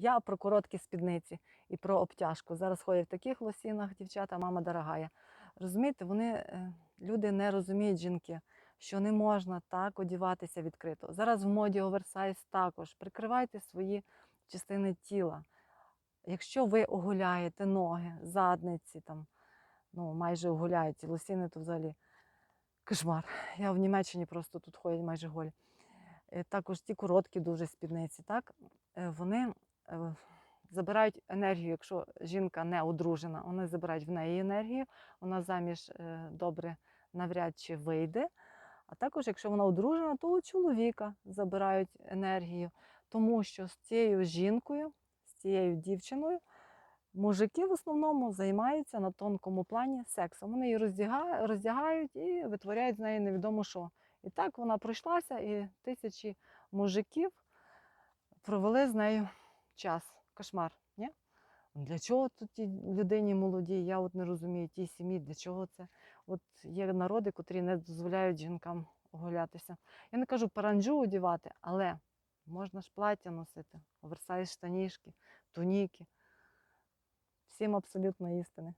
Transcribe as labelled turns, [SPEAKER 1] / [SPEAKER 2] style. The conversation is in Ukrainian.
[SPEAKER 1] Я про короткі спідниці і про обтяжку. Зараз ходять в таких лосінах дівчата, мама дорогая. Розумієте, вони е, люди не розуміють жінки, що не можна так одіватися відкрито. Зараз в моді оверсайз також. Прикривайте свої частини тіла. Якщо ви оголяєте ноги, задниці, там, ну, майже оголяють лосіни, то взагалі кошмар. Я в Німеччині просто тут ходять майже голі. Е, Також ті короткі дуже спідниці, так? е, вони забирають енергію, якщо жінка не одружена, вони забирають в неї енергію, вона заміж е, добре навряд чи вийде. А також, якщо вона одружена, то у чоловіка забирають енергію, тому що з цією жінкою, з цією дівчиною, мужики в основному займаються на тонкому плані сексом. Вони її роздягають, і витворяють з нею невідомо що. І так вона пройшлася, і тисячі мужиків провели з нею час. Кошмар. Ні? Для чого тут тій людині молодій? Я от не розумію тій сім'ї, для чого це? От є народи, котрі не дозволяють жінкам оголятися. Я не кажу паранджу одівати, але можна ж плаття носити, оверсайз штанішки, туніки. Всім абсолютно істини.